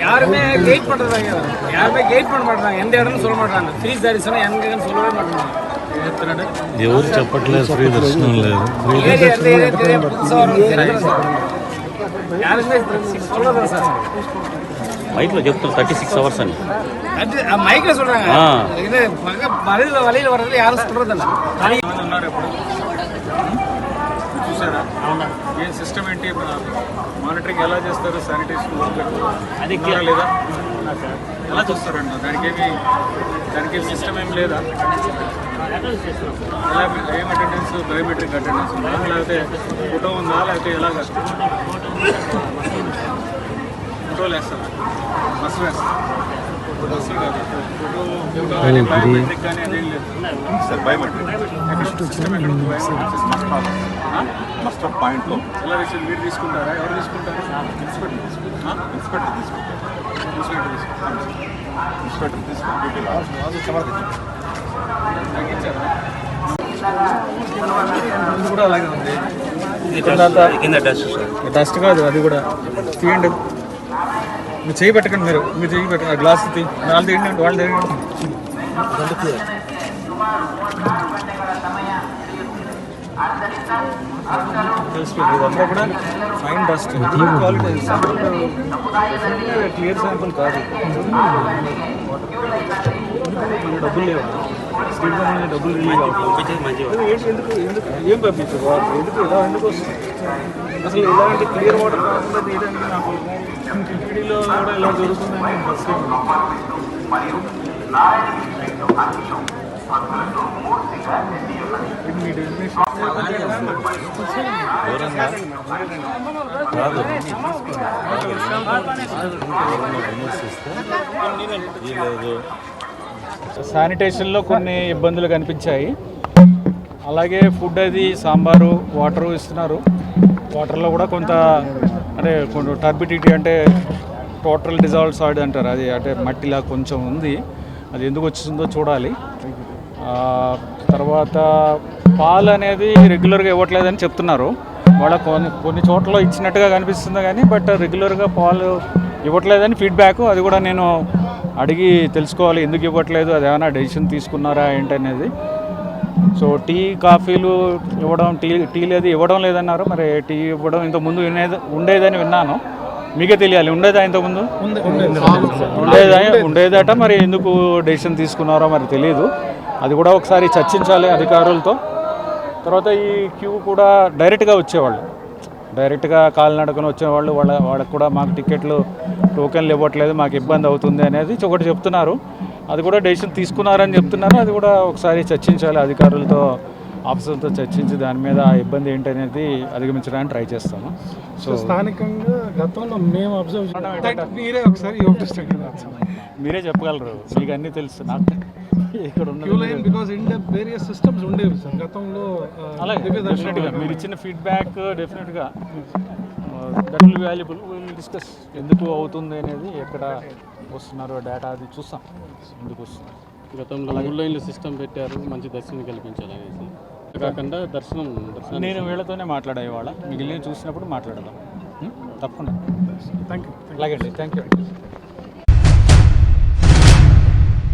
யாருமே கெயிட் பண்றதாங்க யாருமே கெயிட் பண்ண மாட்டாங்க எந்த இடம்னு சொல்ல மாட்டாங்க ஃப்ரீ தரிசனம் எங்கன்னு சொல்லவே மாட்டாங்க ఎవరు చెప్పట్లేదు ఫ్రీ దర్శనం లేదు ఫ్రీ ஏரியா எந்த ஏரியா தெரியும் புதுசா வரவங்க தெரியல சார் யாருமே சொல்லதான் சார் మైక్లో చెప్తారు థర్టీ సిక్స్ అవర్స్ అని அது மைக்ல சொல்றாங்க ஆ. இது பக்க வழியில வழியில வர்றது யாரும் சொல்றதில்ல ఉన్నారు ఇప్పుడు చూసారా ఏ సిస్టమ్ ఏంటి? మానిటరింగ్ ఎలా చేస్తారు? శానిటేషన్ అది లేదా? ఎలా చూస్తారండి? దానికి ఏమి దానికి ఏమి సిస్టమ్ ఏం లేదా? ఎలా ఏం అటెండెన్స్ బయోమెట్రిక్ అటెండెన్స్ ఉందా? లేకపోతే ఫోటో ఉందా? లేకపోతే ఎలాగ? ఫోటోలు వేస్తారా? బస్సు వేస్తారా? కానీ బయోమెట్రిక్ కానీ అదేం లేదు. మాస్టర్ పాయింట్లో. ఎలా రిసీవ్ మీరు తీసుకుంటారా? ఎవరు తీసుకుంటారు? ఇన్స్పెక్టర్ తీసుకుంటారు. ఇన్స్పెక్టర్ తీసుకుంటారు. ఇన్స్పెక్టర్ తీసుకుంటారు. ఇన్స్పెక్టర్ తీసుకుంటారు. కూడా అలాగే ఉంది. కింద డస్ట్ డస్ట్ కాదు అది కూడా. తీయండి. మీరు చేయి పెట్టకండి మీరు. మీరు చేయి పెట్టండి గ్లాస్ తీ వాళ్ళు తిరిగి వాళ్ళు తిరిగి ఇదంతా కూడా fine dust quality clear sample కాదు మన డబ్బులు లేవు? స్టేట్ గవర్నమెంట్ నుంచి డబ్బులు రిలీజ్ అవుతుంది ఏంటి ఎందుకు ఎందుకు ఏం పంపించు వాటర్ ఎందుకు ఇలా ఎందుకు వస్తుంది? అసలు ఇలాంటి క్లియర్ వాటర్ కాకుండా తీయడానికి నాకు టీడీలో కూడా ఇలా జరుగుతుందని ఫస్ట్ మీ శానిటేషన్లో కొన్ని ఇబ్బందులు కనిపించాయి. అలాగే ఫుడ్ అది సాంబారు వాటరు ఇస్తున్నారు. వాటర్లో కూడా కొంత అంటే కొంచెం టర్బిడిటీ అంటే టోటల్ డిజాల్వ్ సాయిడ్ అంటారు. అది అంటే మట్టిలా కొంచెం ఉంది. అది ఎందుకు వచ్చిందో చూడాలి. తర్వాత పాలు అనేది రెగ్యులర్గా ఇవ్వట్లేదని చెప్తున్నారు. వాళ్ళ కొన్ని కొన్ని చోట్ల ఇచ్చినట్టుగా కనిపిస్తుంది కానీ బట్ రెగ్యులర్గా పాలు ఇవ్వట్లేదని ఫీడ్బ్యాక్. అది కూడా నేను అడిగి తెలుసుకోవాలి ఎందుకు ఇవ్వట్లేదు అది ఏమైనా డెసిషన్ తీసుకున్నారా ఏంటనేది. సో టీ కాఫీలు ఇవ్వడం టీ టీలు అది ఇవ్వడం లేదన్నారు. మరి టీ ఇవ్వడం ఇంతకుముందు ఉండేది ఉండేదని విన్నాను. మీకే తెలియాలి ఉండేదా ఇంతకుముందు? ఉండేదా ఉండేదట మరి ఎందుకు డెసిషన్ తీసుకున్నారో మరి తెలియదు అది కూడా ఒకసారి చర్చించాలి అధికారులతో. తర్వాత ఈ క్యూ కూడా డైరెక్ట్గా వచ్చేవాళ్ళు. డైరెక్ట్గా కాలినడకన వచ్చేవాళ్ళు వాళ్ళ వాళ్ళకి కూడా మాకు టికెట్లు టోకెన్లు ఇవ్వట్లేదు మాకు ఇబ్బంది అవుతుంది అనేది ఒకటి చెప్తున్నారు. అది కూడా డెసిషన్ తీసుకున్నారని చెప్తున్నారు. అది కూడా ఒకసారి చర్చించాలి అధికారులతో ఆఫీసర్లతో చర్చించి దాని మీద ఆ ఇబ్బంది ఏంటనేది అధిగమించడానికి ట్రై చేస్తాము. సో స్థానికంగా గతంలో మేము అబ్జర్వ్ మీరే ఒకసారి మీరే చెప్పగలరు. మీకు అన్నీ తెలుసు. నాకు ఇక్కడ queue line because India various systems ఉండేవి సార్. గతంలో అలాగే డెఫినెట్గా మీరు ఇచ్చిన ఫీడ్బ్యాక్ డెఫినెట్గా that will valuable will discuss ఎందుకు అవుతుంది అనేది ఎక్కడ వస్తున్నారో డేటా అది చూస్తాం. ఎందుకు వస్తుంది. గతంలో మూడు లైన్లు సిస్టమ్ పెట్టారు మంచి దర్శనం కల్పించాలనేసి. కాకుండా దర్శనం దర్శనం నేను వీళ్ళతోనే మాట్లాడా ఇవాళ మిగిలిన చూసినప్పుడు మాట్లాడదాం? తప్పకుండా. థ్యాంక్ యూ అలాగే అండి. Thank you